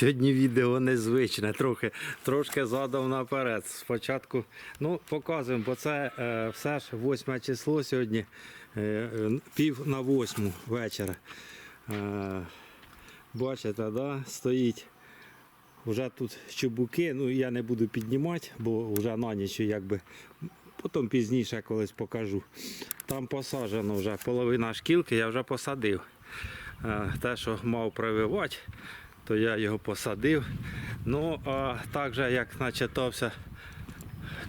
Сьогодні відео незвичне, трохи, трошки задав наперед. Спочатку ну, показуємо, бо це е, все ж 8 число сьогодні, е, пів на восьму вечора. Е, бачите, да, стоїть. Вже тут чубуки, ну я не буду піднімати, бо вже на ніч якби. Потім пізніше колись покажу. Там посаджено вже половина шкілки, я вже посадив. Е, Те, що мав прививати, то я його посадив. Ну, а так же, як начитався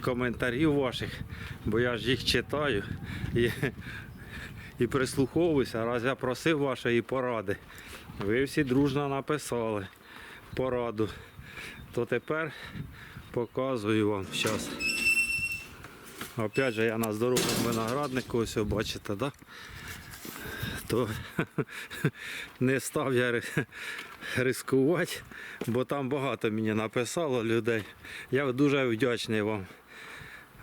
коментарів ваших, бо я ж їх читаю і, і прислуховуюся, раз я просив вашої поради. Ви всі дружно написали пораду. То тепер показую вам зараз. Опять же я на здоровому винограднику, ось бачите, да? То не став я ри- ризикувати, бо там багато мені написало людей. Я дуже вдячний вам.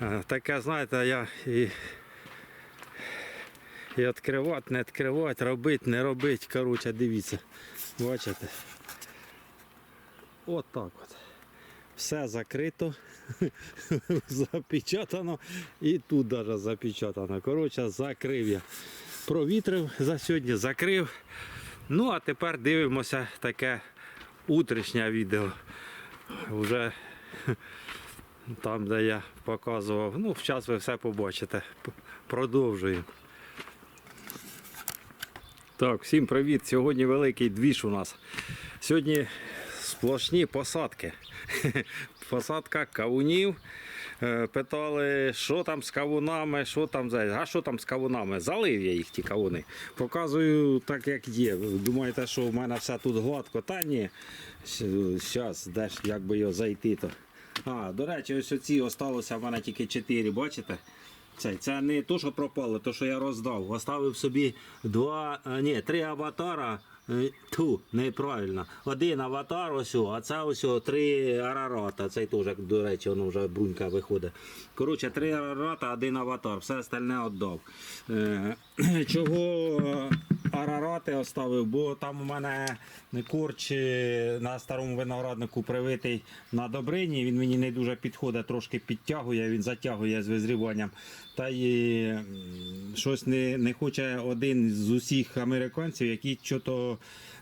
Е, Таке, знаєте, я і, і відкривати, не відкривати, робити, не робити. Коротше, дивіться. Бачите? От так от. Все закрито, запечатано і тут навіть запечатано. Коротше, закрив я. Провітрив за сьогодні, закрив. Ну, а тепер дивимося таке утрішнє відео. Вже там, де я показував. Ну, в час ви все побачите. Продовжуємо. Так, всім привіт. Сьогодні великий двіж у нас. Сьогодні сплошні посадки. Посадка кавунів. Е, Питали, що там з кавунами, що там за. А що там з кавунами? Залив я їх ті кавуни. Показую так, як є. Думаєте, що в мене все тут гладко? Та ні. Зараз, де ж як його зайти то. А, до речі, ось оці осталося в мене тільки 4, бачите? Це, це не то, що пропало, то, що я роздав. Оставив собі два, а, ні, три аватара. Е, Ту, неправильно. Один аватар ось, а це ось три арарата. Цей теж, до речі, воно вже брунька виходить. Коротше, три арарата, один аватар, все остальне віддав. Е, чого арарати оставив? Бо там у мене корч на старому винограднику привитий на добрині. Він мені не дуже підходить, трошки підтягує, він затягує з визріванням. Та й щось не, не хоче один з усіх американців, який чого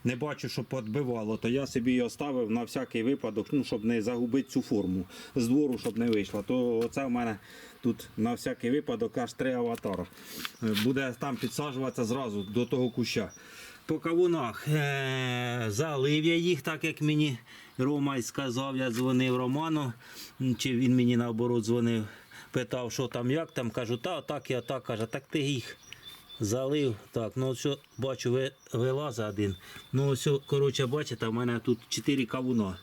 не бачу, що подбивало, то я собі його ставив на всякий випадок, ну, щоб не загубити цю форму з двору, щоб не вийшло. То оце в мене тут на всякий випадок аж три аватара. Е, Буде там підсаджуватися зразу до того куща. По кавунах е, залив я їх, так як мені Рома сказав, я дзвонив Роману, чи він мені наоборот дзвонив, питав, що там, як там. Кажу, та так я так каже, так ти їх залив. Так, ну що бачу, ви, вилазить один. Ну ось, коротше, бачите, в мене тут 4 кавуна.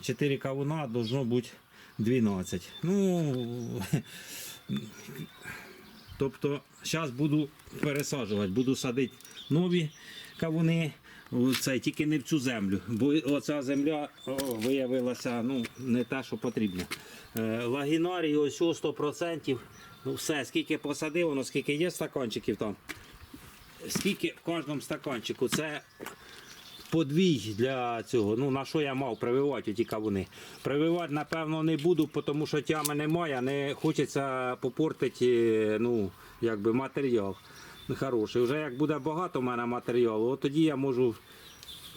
4 кавуна должно бути 12. Ну, тобто, зараз буду пересаджувати, буду садити нові кавуни. Це тільки не в цю землю, бо оця земля о, виявилася ну, не те, що потрібно. Е, лагінарій ось 100%. Ну все, скільки посадив, воно скільки є стаканчиків там. Скільки в кожному стаканчику. Це подвій для цього. Ну, на що я мав прививати ті кавуни. Прививати, напевно, не буду, тому що тями немає, не хочеться попортити ну, якби матеріал хороший. Вже як буде багато в мене матеріалу, от тоді я можу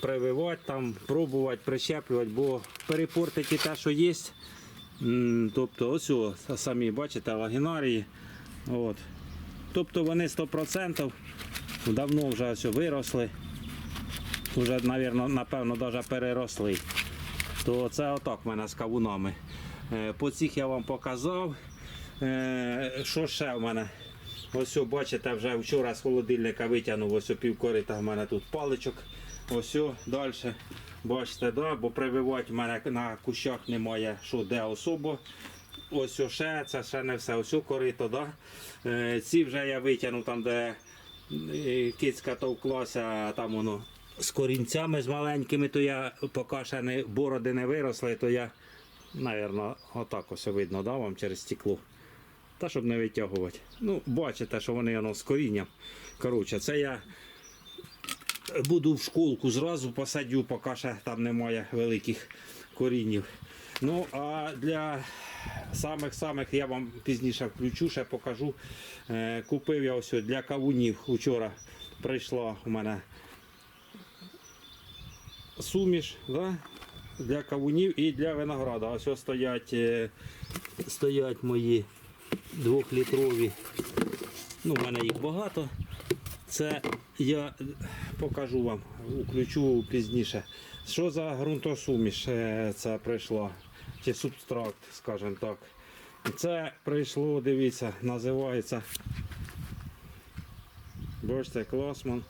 прививати, там, пробувати, прищеплювати, бо перепортити те, що є. Тобто, ось о, самі бачите, лагінарії. От. Тобто вони 100% давно вже ось виросли. Вже, навірно, напевно, навіть переросли. То це отак в мене з кавунами. Е, По цих я вам показав. Е, Що ще в мене? Ось, бачите, вже вчора з холодильника витягнув ось півкорита в мене тут паличок. Ось далі. Бачите, да? бо прививати в мене на кущах немає, що де особо. Ось ще, це ще не все. Ось корито, да? Е, ці вже я витягнув там, де е, кицька товклася, там воно з корінцями з маленькими, то я поки ще не, бороди не виросли, то я, напевно, отак ось видно, да, вам через стекло. Та щоб не витягувати. Ну, бачите, що вони воно з корінням. Коротше, це я буду в школку зразу посадю, поки ще там немає великих корінів. Ну, а для самих-самих я вам пізніше включу, ще покажу. Е, Купив я ось для кавунів. Вчора прийшла у мене суміш да? для кавунів і для винограда. Ось ось стоять, е, стоять мої двохлітрові. Ну, у мене їх багато. Це я покажу вам, включу пізніше. Що за ґрунтосуміш е, це прийшла? Чи субстракт, скажімо так. Це прийшло, дивіться, називається. Бачите, Класман.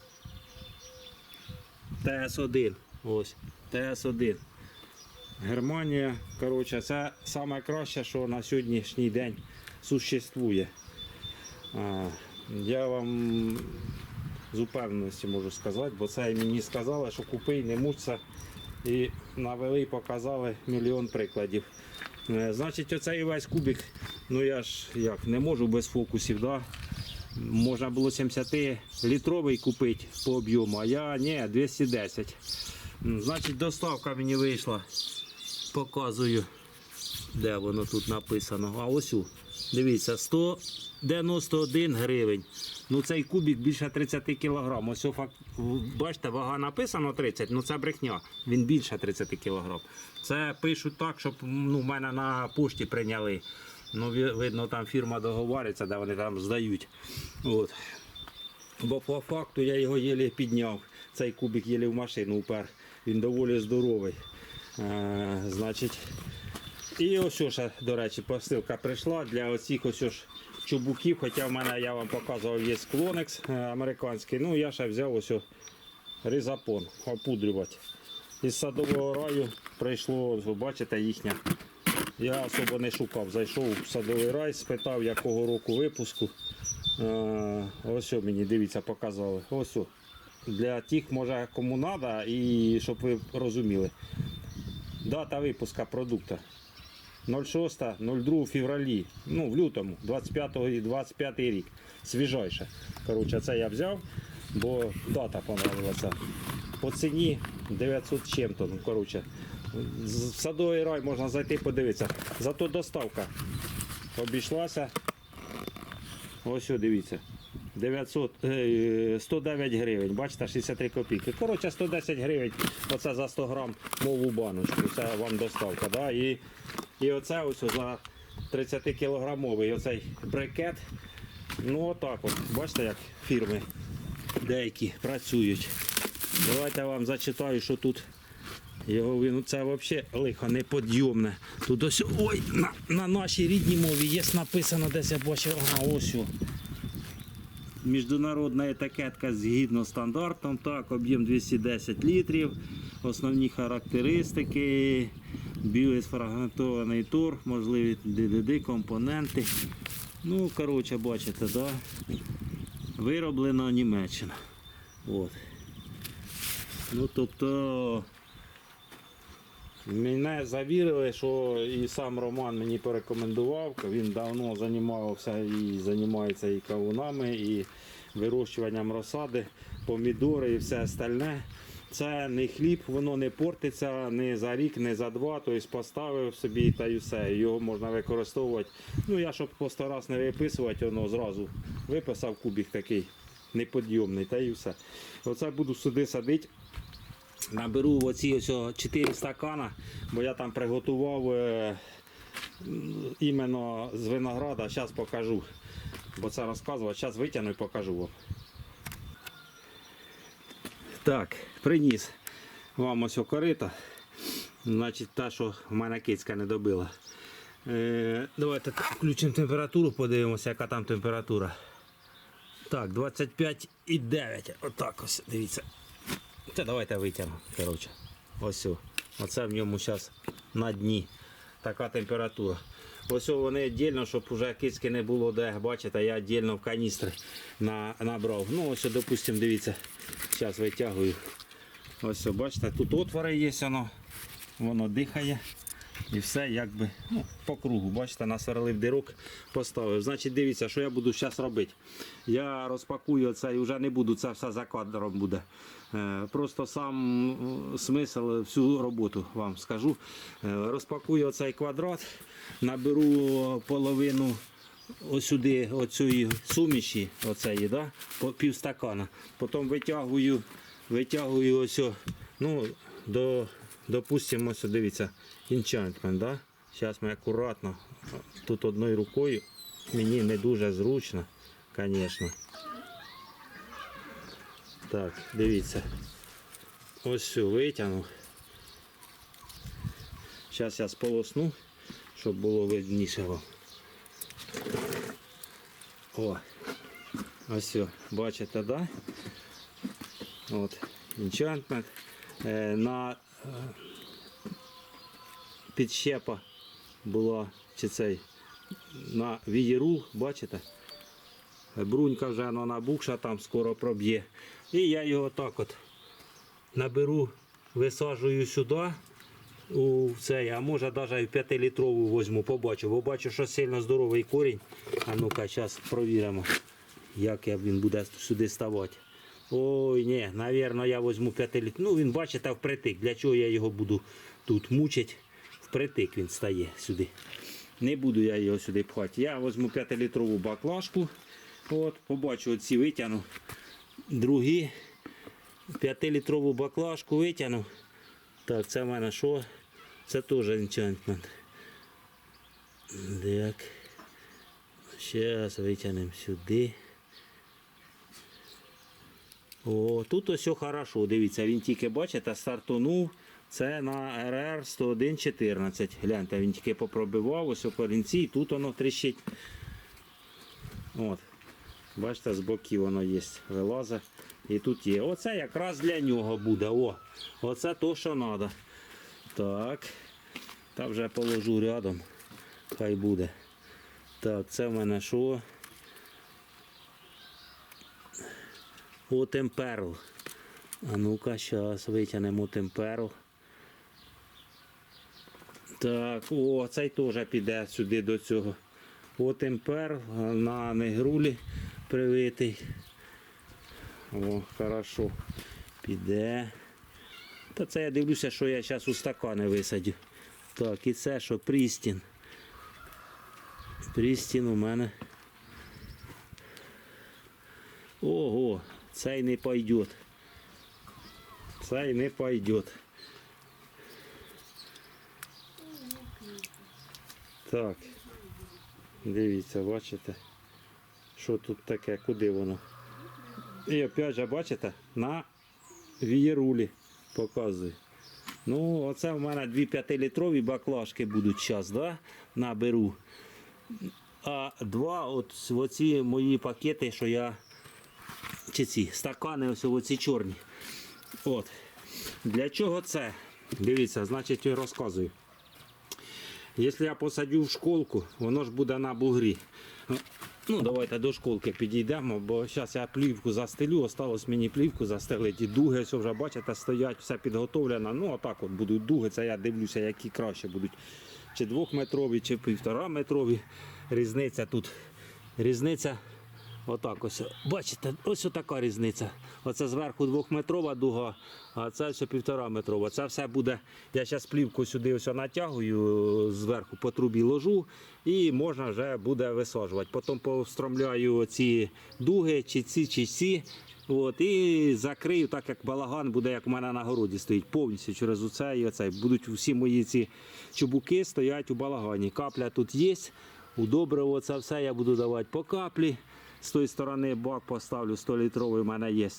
ТС1. Ось. ТС1. Германія. Коротше, це саме краще, що на сьогоднішній день существує. Я вам з упевненості можу сказати, бо це мені сказали, що купи, не мучся. І навели, показали мільйон прикладів. Е, Значить, оцей весь кубик, ну я ж як не можу без фокусів. Да? Можна було 70-літровий купити по об'єму, а я ні, 210. Значить, доставка мені вийшла. Показую, де воно тут написано. А ось. у. Дивіться, 191 гривень. Ну цей кубик більше 30 кг. Ось факт, бачите, вага написано 30, ну це брехня. Він більше 30 кг. Це пишуть так, щоб ну, в мене на пошті прийняли. Ну, видно, там фірма договориться, де вони там здають. От. Бо по факту я його єлі підняв. Цей кубик єлі в машину упер. Він доволі здоровий. Е, значить, і ось ще, до речі, посилка прийшла для оцих ось ж чубуків. Хоча в мене я вам показував є клонекс е, американський. Ну я ще взяв ось ризапон опудрювати. Із садового раю прийшло, ви бачите, їхня. Я особо не шукав, зайшов в садовий рай, спитав, якого року випуску. Е, ось мені, дивіться, показали. Ось. Для тих, може, кому треба, і щоб ви розуміли. Дата випуска продукту. 06-02 февралі, ну в лютому, 25 і 25 рік. Свіжайше. Коротше, це я взяв, бо дата понравилася. По ціні 900 чим-то. Ну, коротше. В садовий рай можна зайти подивитися. Зато доставка обійшлася. Ось дивіться. 900, е, 109 гривень, бачите, 63 копійки. Коротше, 110 гривень, оце за 100 грам мову баночку. Це вам доставка. Да? І, і оце ось за 30 кілограмовий оцей брикет. Ну отак от. Бачите, як фірми деякі працюють. Давайте я вам зачитаю, що тут. Його ну, це взагалі лихо неподйомне. Тут ось ой, на, на нашій рідній мові є написано десь я бачив. Ага, ось. о. Міжнародна етикетка згідно стандартом, так, об'єм 210 літрів, основні характеристики, біосфрагментований торг, можливі ДДД, компоненти. Ну, коротше, бачите, да? вироблено Німеччина. От. Ну, тобто, Мене завірили, що і сам Роман мені порекомендував. Він давно займався і займається і кавунами, і вирощуванням розсади, помідори і все остальне. Це не хліб, воно не портиться не за рік, не за два. Тобто поставив собі та й все. Його можна використовувати. Ну я щоб по раз не виписувати, воно зразу виписав кубик такий неподйомний, та й все. Оце буду сюди садити. Наберу оці ось 4 стакана, бо я там приготував е, іменно з винограда. Зараз покажу. Бо це розказувати. Зараз витягну і покажу вам. Так, приніс вам ось корита. Значить, та, що в мене кицька не добила. Е, давайте включимо температуру, подивимося, яка там температура. Так, 25,9. Отак ось, дивіться. Це давайте витягну. Коротше. Ось. Оце в ньому зараз на дні. Така температура. Ось вони віддільно, щоб вже кицьки не було де. Бачите, я віддільно в каністри на, набрав. Ну ось, допустимо, дивіться. Зараз витягую. Ось, бачите, тут отвори є, воно, воно дихає. І все якби ну, по кругу. Бачите, насверлив дирок, поставив. Значить, дивіться, що я буду зараз робити. Я розпакую це і вже не буду, це все за кадром буде. Е, Просто сам смисл всю роботу вам скажу. Е, Розпакую оцей квадрат, наберу половину ось сюди оцієї суміші, оцеї, да? по півстакана. Потім витягую, витягую ось, ну, до, допустимо, ось, дивіться, enchantment, да? Зараз ми акуратно, тут одною рукою, мені не дуже зручно, звісно. Так, дивіться. Ось все витягнув. Зараз я сполосну, щоб було видніше вам. О, ось все, бачите, да? От, enchantment. Е, на підщепа була чи цей на вієру, бачите? Брунька вже ну, набухша, там скоро проб'є. І я його так от наберу, висаджую сюди. У цей, а може навіть в 5-літрову візьму, побачу, бо бачу, що сильно здоровий корінь. А ну-ка, зараз провіримо, як він буде сюди ставати. Ой, ні, напевно, я візьму 5 літрів. Ну, він бачите, впритик. Для чого я його буду тут мучити? Впритик він стає сюди. Не буду я його сюди пхати. Я візьму 5-літрову баклажку. От, побачу, оці витягну. Другі 5-літрову баклажку витягну. Так, це в мене що? Це теж enchantment. Так. Зараз витягнемо сюди. О, тут ось хорошо. Дивіться, він тільки, бачите, стартанув. Це на РР 101.14. Гляньте, він тільки попробивав, ось у корінці, і тут воно тріщить. От. Бачите, з боків воно є, вилазить. І тут є. Оце якраз для нього буде. О, оце то, що треба. Так. Та вже положу рядом. Хай буде. Так, це в мене що? О, темперл. А ну-ка, зараз витягнемо темперл. Так, о, цей теж піде сюди до цього. О, темпер на негрулі привитий. О, хорошо. Піде. Та це я дивлюся, що я зараз у стакани висадю. Так, і це що, Прістін. Прістін у мене. Ого, цей не пойдет. Цей не пойдет. Так. Дивіться, бачите? Що тут таке, куди воно? І опять же, бачите, на вієрулі показує. Ну, оце в мене дві 5-літрові баклажки будуть зараз, да? Наберу. А два от оці мої пакети, що я. Чи ці стакани, ось оці чорні. От. Для чого це? Дивіться, значить, я розказую. Якщо я посадю в школку, воно ж буде на бугрі. Ну, давайте до школки підійдемо, бо зараз я плівку застелю, осталось мені плівку застелити. І дуги ось вже бачите, стоять, все підготовлено. Ну, отак от будуть дуги. Це я дивлюся, які краще будуть. Чи двохметрові, чи півтора метрові. Різниця тут. Різниця Отак ось. Бачите, ось така різниця. Оце зверху двохметрова дуга, а це ще півтора метрова. Це все буде. Я зараз плівку сюди ось натягую, зверху по трубі ложу і можна вже буде висаджувати. Потім повстромляю ці дуги, чи ці, чи ці. От, і закрию, так як балаган буде, як у мене на городі стоїть, повністю через оце і оце. Будуть всі мої ці чубуки стоять у балагані. Капля тут є, удобриво це все я буду давати по каплі. З тої сторони бак поставлю 100 літровий у мене є.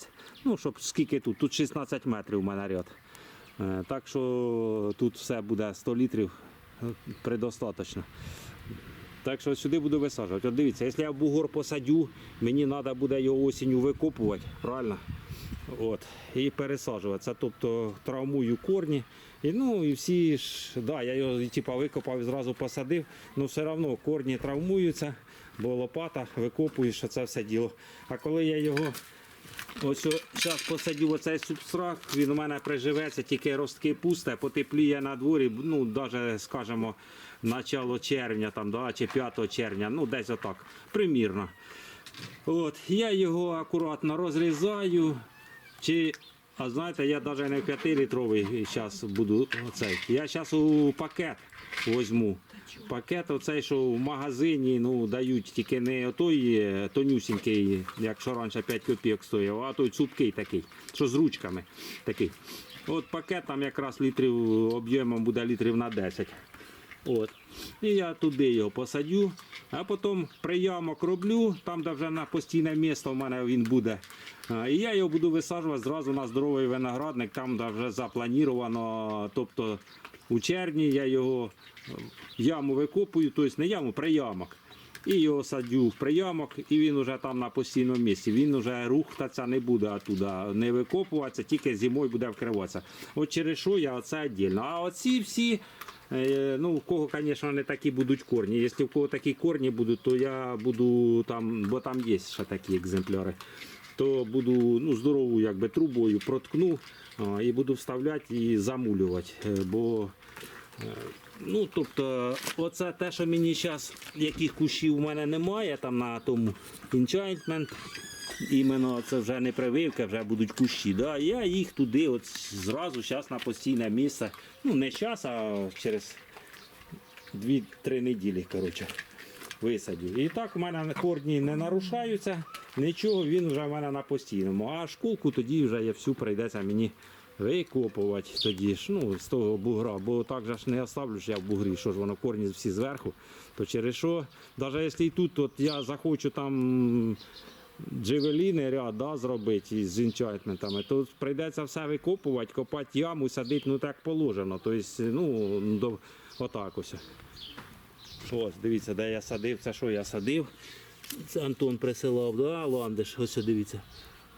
Ну, щоб скільки тут? Тут 16 метрів у мене ряд. Е, Так що тут все буде 100 літрів е, предостаточно. Так що сюди буду висаджувати. От дивіться, якщо я бугор посадю, мені треба буде його осінню викопувати, правильно? От, і пересаджуватися. Тобто травмую корні. І, ну, і всі ж, да, я його типа, викопав і зразу посадив, але все одно корні травмуються, бо лопата викопуєш, що це все діло. А коли я його Ось зараз посадю оцей субстрат, він у мене приживеться, тільки ростки пусте, потепліє на дворі, ну, навіть, скажімо, начало червня там, да, чи 5 червня, ну десь отак, примірно. От, я його акуратно розрізаю. Чи, а знаєте, я навіть не 5-літровий зараз буду оцей. Я зараз у пакет візьму. Пакет оцей, що в магазині ну, дають тільки не той е, тонюсінький, як що раніше 5 копійок стояв, а той цупкий такий, що з ручками такий. От пакет там якраз літрів об'ємом буде літрів на 10. От. І я туди його посадю, а потім приямок роблю, там де вже на постійне місце в мене він буде. І я його буду висаджувати зразу на здоровий виноградник, там де вже заплановано. Тобто у червні я його е, яму викопую, тобто не яму, приямок. І його садю в приямок, і він вже там на постійному місці. Він вже рухатися не буде оттуда, не викопуватися, тільки зимою буде вкриватися. От через що я оце віддільно. А оці всі, е, ну, у кого, звісно, не такі будуть корні. Якщо в кого такі корні будуть, то я буду там, бо там є ще такі екземпляри. То буду ну, здорову якби, трубою проткну і буду вставляти і замулювати. Е, Бо Ну, тобто, оце те, що мені зараз, яких кущів у мене немає там на тому enchantment, іменно це вже не прививка, вже будуть кущі. Да? Я їх туди от зразу зараз на постійне місце. Ну, не зараз, а через 2-3 неділі, коротше, висадю. І так у мене корні не нарушаються, нічого, він вже в мене на постійному. А школку тоді вже я всю прийдеться мені викопувати тоді ж, ну, з того бугра, бо так же ж не оставлю ж я в бугрі, що ж воно корні всі зверху. То через що, навіть якщо і тут от я захочу там джевеліни ряд да, зробити з інчайтментами, то прийдеться все викопувати, копати яму, садити, ну так положено. Тобто, ну, до, отак ось. Ось, дивіться, де я садив, це що я садив. Це Антон присилав, да, ландиш, ось дивіться.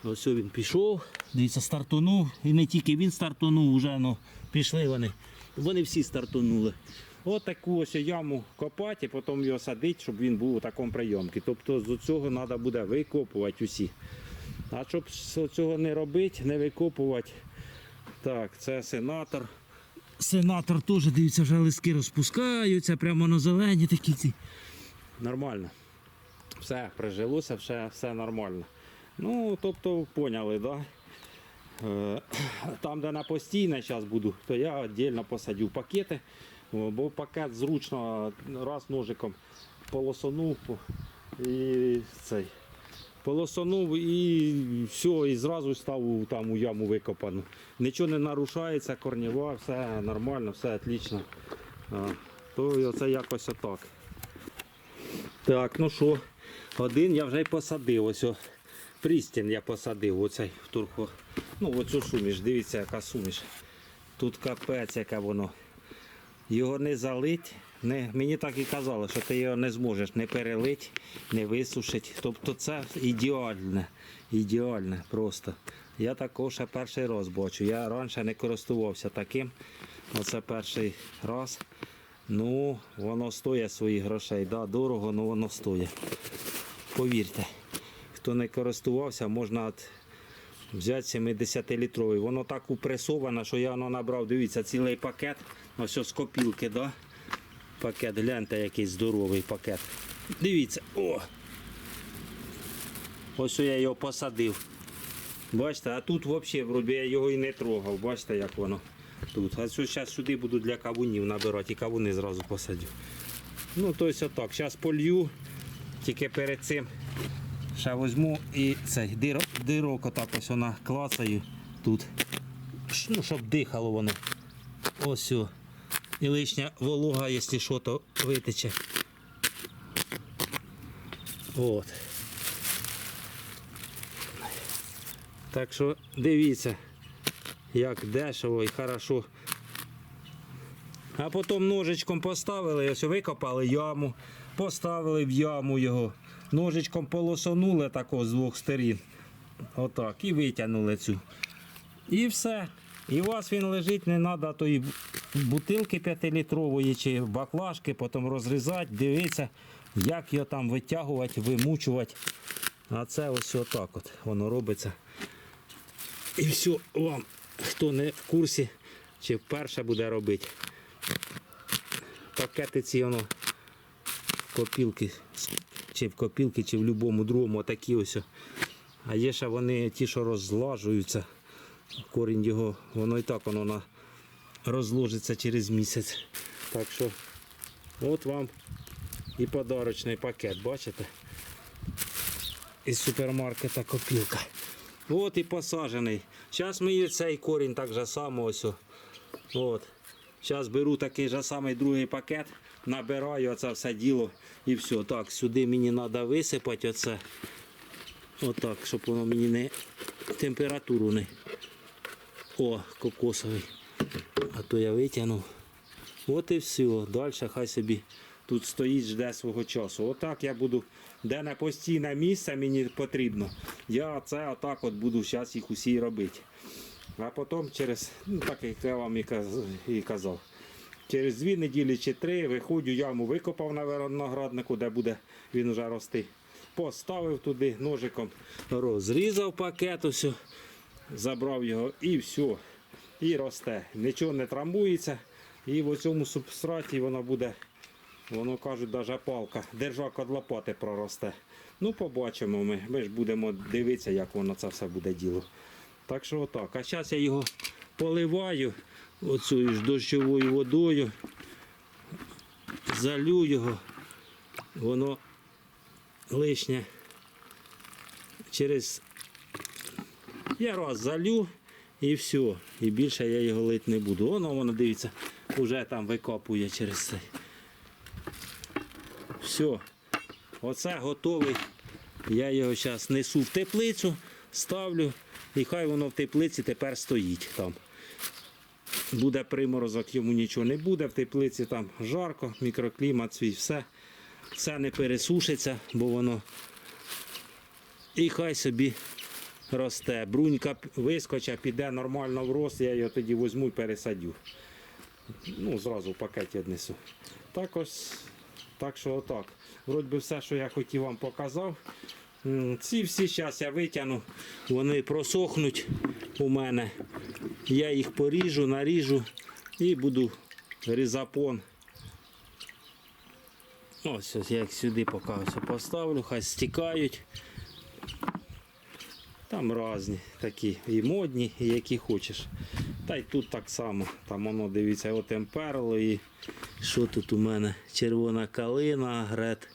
Ось він пішов, дивіться, стартунув. І не тільки він стартунув, вже ну, пішли вони. Вони всі стартунули. От таку ось яму копати, і потім його садити, щоб він був у такому прийомці. Тобто з цього треба буде викопувати усі. А щоб цього не робити, не викопувати. Так, це сенатор. Сенатор теж, дивіться, вже листки розпускаються, прямо на зелені такі. ці. Нормально. Все, прижилося, все, все нормально. Ну, тобто, поняли, да? Е, Там, де на постійне зараз буду, то я віддільно посадю пакети, бо пакет зручно раз ножиком полосонув по- і цей. Полосонув і все, і зразу став там у яму викопану. Нічого не нарушається, корнєва, все нормально, все отлично. А, То і оце якось отак. Так, ну що, один я вже й посадив. Ось о, Прістін я посадив оцей в турху. Ну, оцю суміш, дивіться, яка суміш. Тут капець, яке воно. Його не залить. Не, мені так і казали, що ти його не зможеш не перелити, не висушити. Тобто це ідеальне, ідеальне просто. Я також ще перший раз бачу. Я раніше не користувався таким. Оце перший раз. Ну, воно стоїть своїх грошей. Да, дорого, але воно стоїть. Повірте, хто не користувався, можна взяти 70-літровий. Воно так упресовано, що я воно набрав, дивіться, цілий пакет. Ось ось з копілки, да? Пакет, гляньте, який здоровий пакет. Дивіться, о! Ось я його посадив. Бачите, а тут взагалі вроді я його і не трогав. Бачите, як воно тут. А що зараз сюди буду для кавунів набирати і кавуни зразу посадю. Ну, тобто отак. Зараз полью, тільки перед цим ще візьму і цей дирок, дирок отак ось вона клацаю тут. Ну, щоб дихало воно. Ось. о. І лишня волога, якщо що, то витече. От. Так що дивіться, як дешево і хорошо. А потім ножичком поставили, ось викопали яму, поставили в яму його, ножичком полосонули тако з двох сторін. Отак, і витягнули цю. І все. І у вас він лежить, не треба тої бутилки 5-літрової чи баклажки, потім розрізати, дивитися, як його там витягувати, вимучувати. А це ось отак от воно робиться. І все, вам, хто не в курсі, чи вперше буде робити. Пакети ці воно копілки, чи в копілки, чи в будь-якому другому такі ось. А є ще вони ті, що розлажуються. Корінь його, воно і так воно на, розложиться через місяць. Так що от вам і подарочний пакет, бачите? Із супермаркета копілка. От і посаджений. Зараз ми і цей корінь так же само ось. От. Зараз беру такий же самий другий пакет, набираю оце все діло і все. Так, сюди мені треба висипати оце. Отак, щоб воно мені не температуру не. О, кокосовий. А то я витягнув. От і все. Далі хай собі тут стоїть, жде свого часу. Отак я буду, де не постійне місце мені потрібно. Я це отак от буду зараз їх усі робити. А потім через, ну так як я вам і каз- і казав, через дві неділі чи три виходжу, яму викопав на винограднику, де буде він вже рости. Поставив туди ножиком, розрізав пакет, ось, забрав його і все. І росте. Нічого не травмується. І в цьому субстраті воно буде, воно кажуть, навіть палка, держак від лопати проросте. Ну, побачимо ми. Ми ж будемо дивитися, як воно це все буде діло. Так що отак. А зараз я його поливаю оцею ж дощовою водою, залю його, воно лишнє через я раз залю і все. І більше я його лить не буду. Воно, воно дивіться, вже там викопує через цей. Все. Оце готовий. Я його зараз несу в теплицю, ставлю, і хай воно в теплиці тепер стоїть там. Буде приморозок, йому нічого не буде. В теплиці там жарко, мікроклімат свій, все. Все не пересушиться, бо воно. І хай собі росте. Брунька вискоче, піде нормально в рост, я його тоді візьму і пересадю. Ну, зразу в пакеті віднесу. Так ось, так що отак. Вроді все, що я хотів вам показав. Ці всі зараз я витягну, вони просохнуть у мене. Я їх поріжу, наріжу і буду різапон. Ось, ось я їх сюди поки ось поставлю, хай стікають. Там різні такі і модні, і які хочеш. Та й тут так само. Там воно дивіться, от темперло і що тут у мене? Червона калина, грет,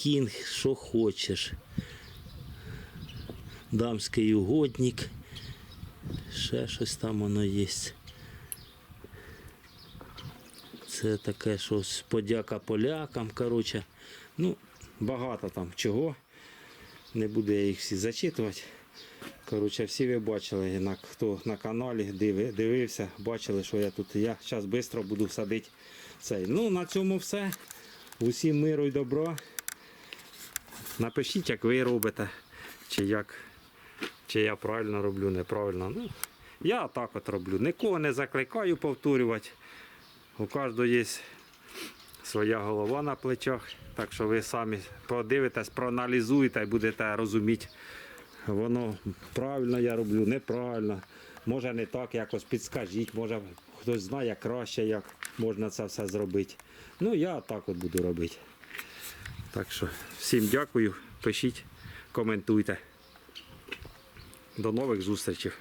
кінг, що хочеш. Дамський угодник. Ще щось там воно є. Це таке щось подяка полякам. Коротше. Ну, багато там чого. Не буду я їх всі зачитувати. Коротше, всі ви бачили, хто на каналі диви, дивився, бачили, що я тут. Я зараз швидко буду садити цей. Ну, на цьому все. Усім миру і добра. Напишіть, як ви робите, чи як, чи я правильно роблю, неправильно. Ну, я так от роблю. Нікого не закликаю повторювати. У кожного є своя голова на плечах. Так що ви самі подивитесь, проаналізуєте і будете розуміти, воно правильно я роблю, неправильно. Може не так, якось підскажіть, може хтось знає краще, як можна це все зробити. Ну, я так от буду робити. Так що всім дякую, пишіть, коментуйте. До нових зустрічей.